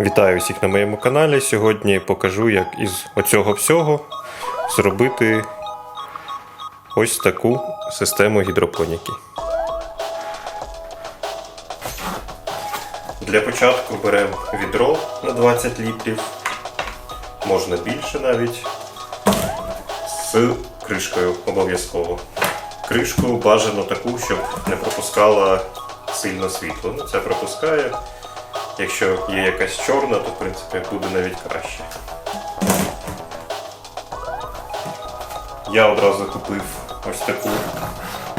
Вітаю всіх на моєму каналі. Сьогодні покажу, як із оцього всього зробити ось таку систему гідропоніки. Для початку беремо відро на 20 літрів, можна більше навіть, з кришкою обов'язково. Кришку бажано таку, щоб не пропускала сильно світло. Ну, це пропускає. Якщо є якась чорна, то в принципі буде навіть краще. Я одразу купив ось таку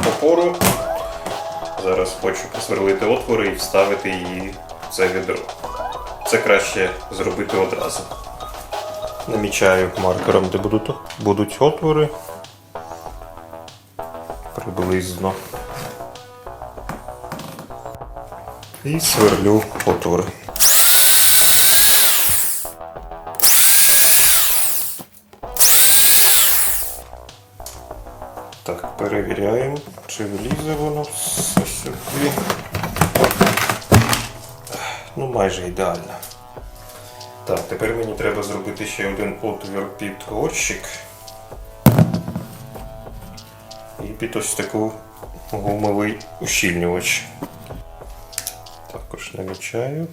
опору. Зараз хочу просверлити отвори і вставити її в це відро. Це краще зробити одразу. Намічаю маркером, де будуть, будуть отвори. Приблизно. І сверлю отвори. Так, перевіряємо, чи влізе воно все сюди. Ну, майже ідеально. Так, тепер мені треба зробити ще один отвір під горщик. І під ось таку гумовий ущільнювач. Також намічаю.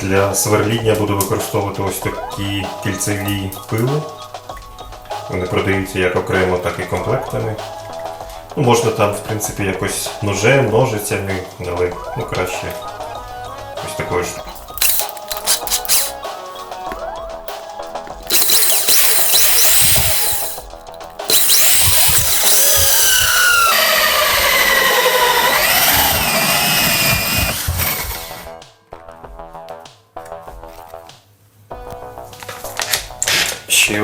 Для сверління буду використовувати ось такі кільцеві пили. Вони продаються як окремо, так і комплектами. Ну, можна там, в принципі, якось ножем, ножицями, але ну, краще ось такою ж.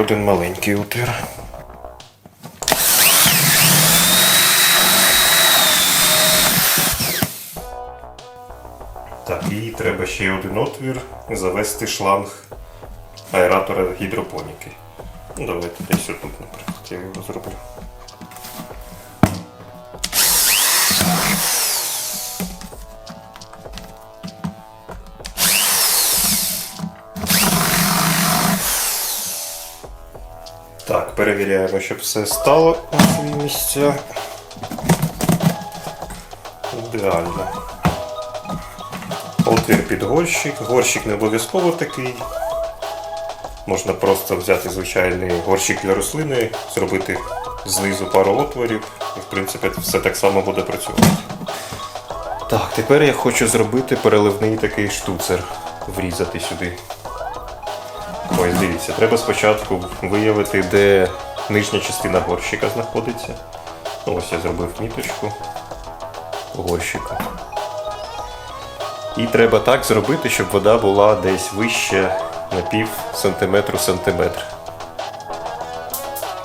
Один маленький утир. Так, і треба ще один отвір завести шланг аератора гідропоніки. Ну, давайте десь отут, наприклад, я його зроблю. Перевіряємо, щоб все стало на свої місця. Ідеально. Отвір під горщик. Горщик не обов'язково такий. Можна просто взяти звичайний горщик для рослини, зробити знизу пару отворів, і в принципі все так само буде працювати. Так, тепер я хочу зробити переливний такий штуцер, врізати сюди. Ось дивіться, треба спочатку виявити, де нижня частина горщика знаходиться. Ну, ось я зробив міточку по горщику. І треба так зробити, щоб вода була десь вище на пів сантиметру сантиметр,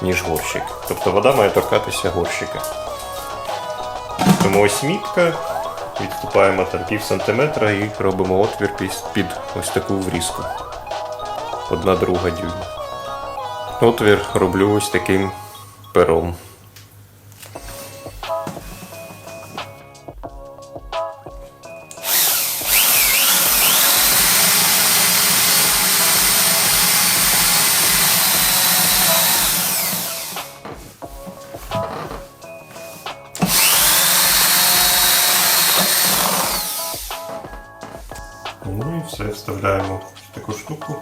ніж горщик. Тобто вода має торкатися горщика. Тому ось мітка, відступаємо там пів сантиметра і робимо отвір під ось таку врізку. Одна друга дюйма. Отвір роблю ось таким пером. Ну і все, вставляємо таку штуку.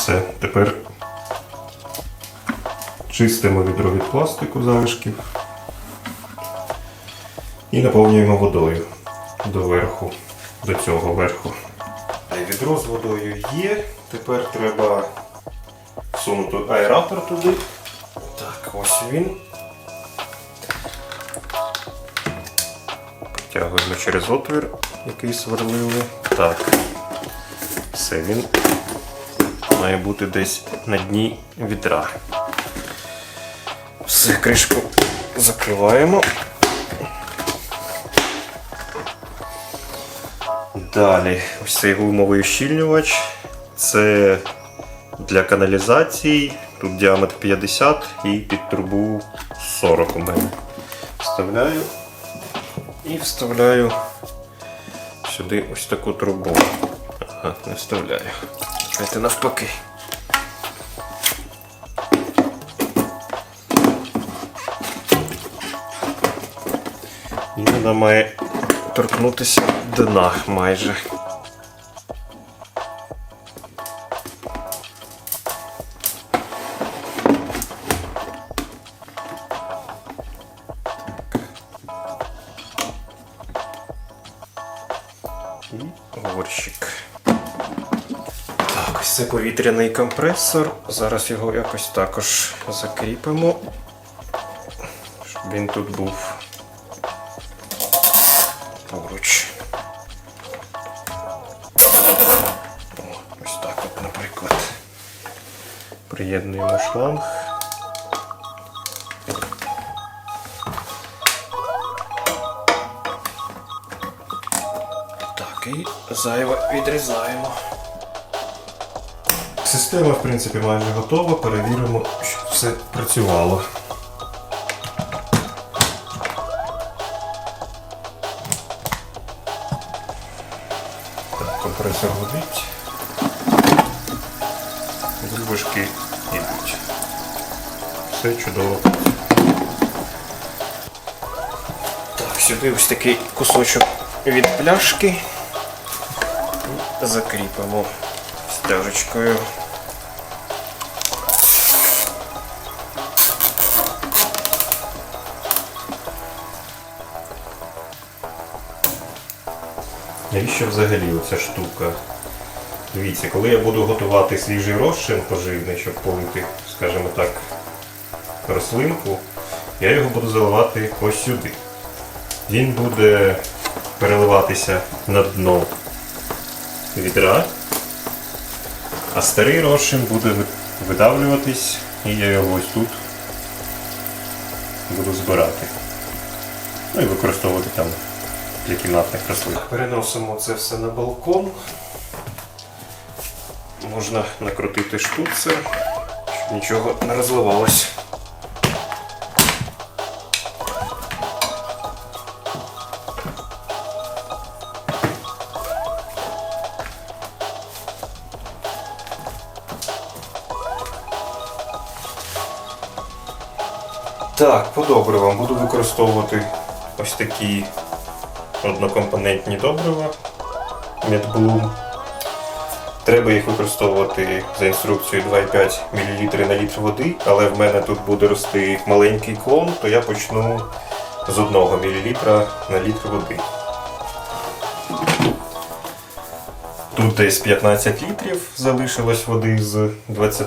Все, тепер чистимо відро від пластику залишків і наповнюємо водою до верху, до цього верху. Відро з водою є. Тепер треба всунути аератор туди. Так, ось він. Втягуємо через отвір, який сверлили. Так. Все, він має бути десь на дні відра. Все, кришку закриваємо. Далі, ось цей гумовий ущільнювач. Це для каналізації. Тут діаметр 50 і під трубу 40 у мене. Вставляю і вставляю сюди ось таку трубу. Ага, не вставляю. Давайте навпаки. І вона має торкнутися дна майже. І горщик. Так, це повітряний компресор. Зараз його якось також закріпимо, щоб він тут був поруч. Ось так от, наприклад. Приєднуємо шланг. Так, і зайве відрізаємо. Система, в принципі, майже готова. Перевіримо, щоб все працювало. Так, компресор гудить. Бульбашки йдуть. Все чудово. Так, сюди ось такий кусочок від пляшки. Закріпимо стяжечкою. Навіщо взагалі оця штука? Дивіться, коли я буду готувати свіжий розчин поживний, щоб полити, скажімо так, рослинку, я його буду заливати ось сюди. Він буде переливатися на дно відра, а старий розчин буде видавлюватись, і я його ось тут буду збирати. Ну і використовувати там для кімнатних рослин. Переносимо це все на балкон. Можна накрутити штуцер, щоб нічого не розливалось. Так, по добривам буду використовувати ось такі однокомпонентні добрива MedBloom. Треба їх використовувати за інструкцією 2,5 мл на літр води, але в мене тут буде рости маленький клон, то я почну з 1 мл на літр води. Тут десь 15 літрів залишилось води з 20,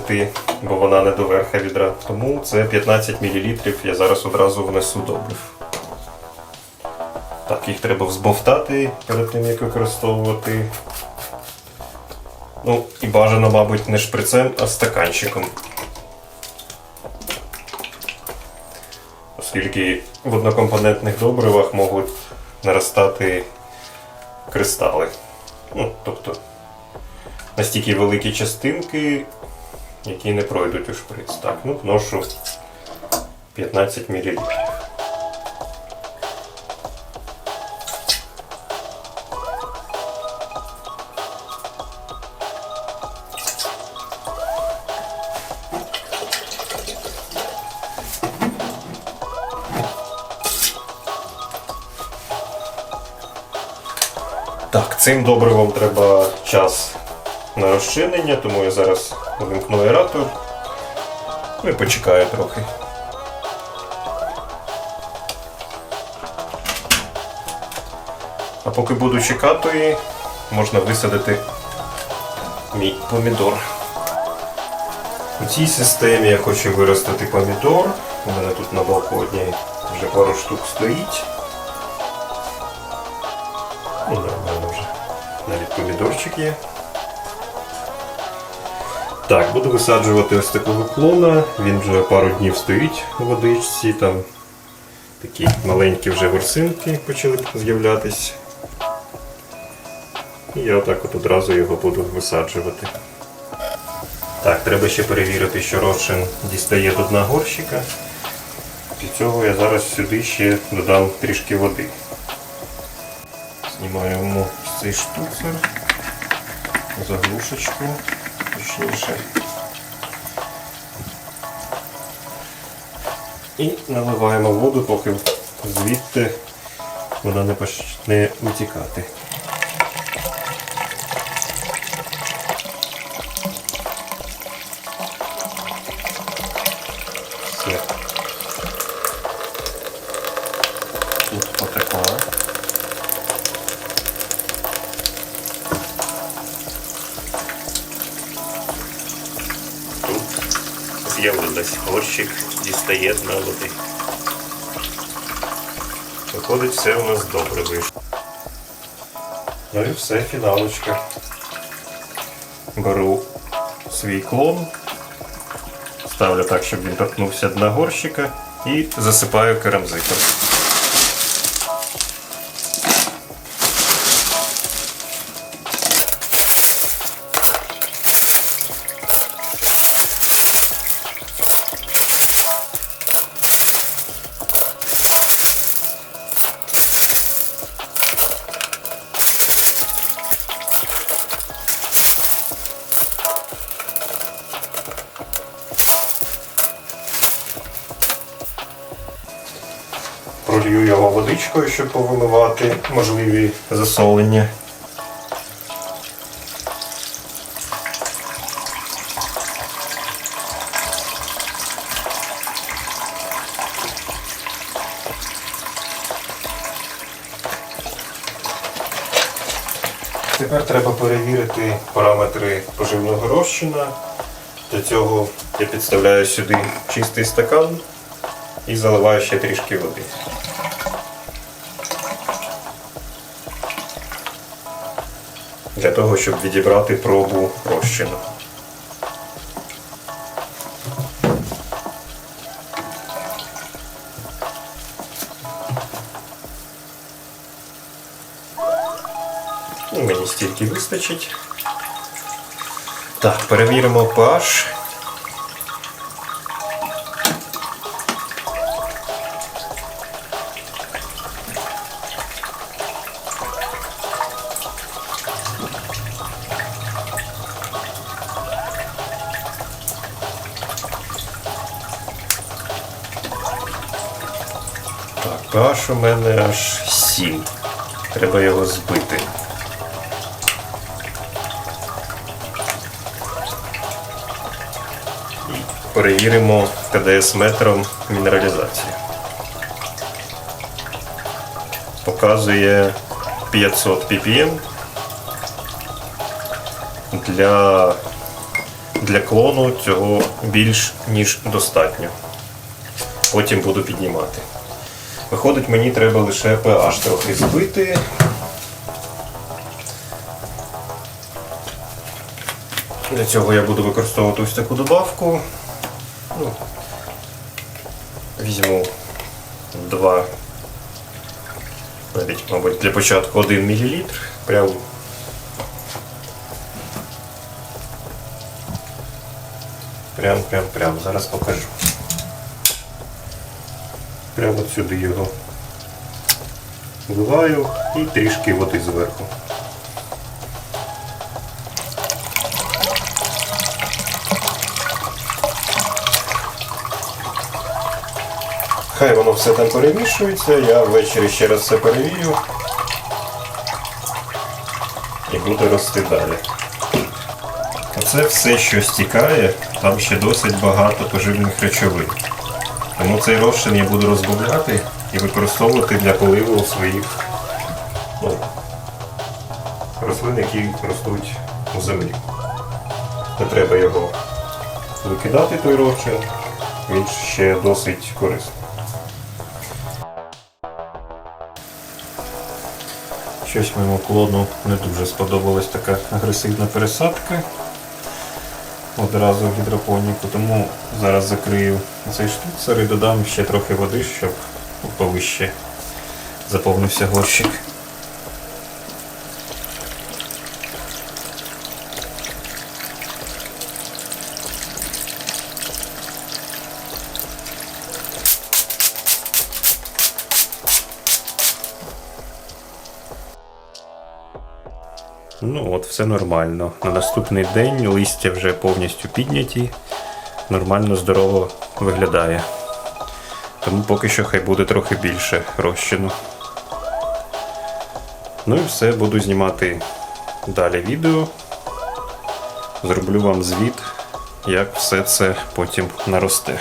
бо вона не до верха відра. Тому це 15 мл я зараз одразу внесу добрив. Їх треба взбовтати перед тим, як використовувати. Ну, і бажано, мабуть, не шприцем, а стаканчиком. Оскільки в однокомпонентних добривах можуть наростати кристали. Ну, тобто настільки великі частинки, які не пройдуть у шприц. Так, ну вношу 15 мл. Так, цим добривом треба час на розчинення, тому я зараз вимкну аератор. Ну і почекаю трохи. А поки буду чекати, можна висадити мій помідор. У цій системі я хочу виростити помідор. У мене тут на балконі вже пару штук стоїть. Навіть помідорчик є. Так, буду висаджувати ось такого клона. Він вже пару днів стоїть у водичці, там такі маленькі вже ворсинки почали з'являтись. І я отак от одразу його буду висаджувати. Так, треба ще перевірити, що розчин дістає до дна горщика. Для цього я зараз сюди ще додам трішки води. Знімаємо цей штуцер, заглушечку, точніше. І наливаємо воду, поки звідти вона не почне витікати. Все. Тут потекла. Тут з'явилась горщик, дістає дна води. Виходить, все у нас добре вийшло. Ну і все, фіналочка. Беру свій клон, ставлю так, щоб він торкнувся дна горщика і засипаю керамзитом. Його щоб повимивати можливі засолення. Тепер треба перевірити параметри поживного розчина. Для цього я підставляю сюди чистий стакан і заливаю ще трішки води. Для того, щоб відібрати пробу розчину. Ну, Мені стільки вистачить. Так, перевіримо pH. Так, pH у мене аж 7. Треба його збити. Перевіримо КДС метром мінералізацію. Показує 500 ppm. Для, для клону цього більш ніж достатньо. Потім буду піднімати. Виходить, мені треба лише pH трохи збити. Для цього я буду використовувати ось таку добавку. Ну, візьму 2, навіть, мабуть, для початку 1 мл. Прям Прям, прям, прям. Зараз покажу. Прямо сюди його вливаю і трішки води зверху. Хай воно все там перемішується, я ввечері ще раз все перевірю і буду рости далі. Оце все, що стікає, там ще досить багато поживних речовин. Тому цей розчин я буду розбавляти і використовувати для поливу своїх ну, рослин, які ростуть у землі. Не треба його викидати той розчин, він ще досить корисний. Щось моєму клону не дуже сподобалась така агресивна пересадка одразу в гідропоніку, тому зараз закрию цей штуцер і додам ще трохи води, щоб повище заповнився горщик. От, все нормально. На наступний день листя вже повністю підняті, нормально, здорово виглядає. Тому поки що хай буде трохи більше розчину. Ну і все, буду знімати далі відео. Зроблю вам звіт, як все це потім наросте.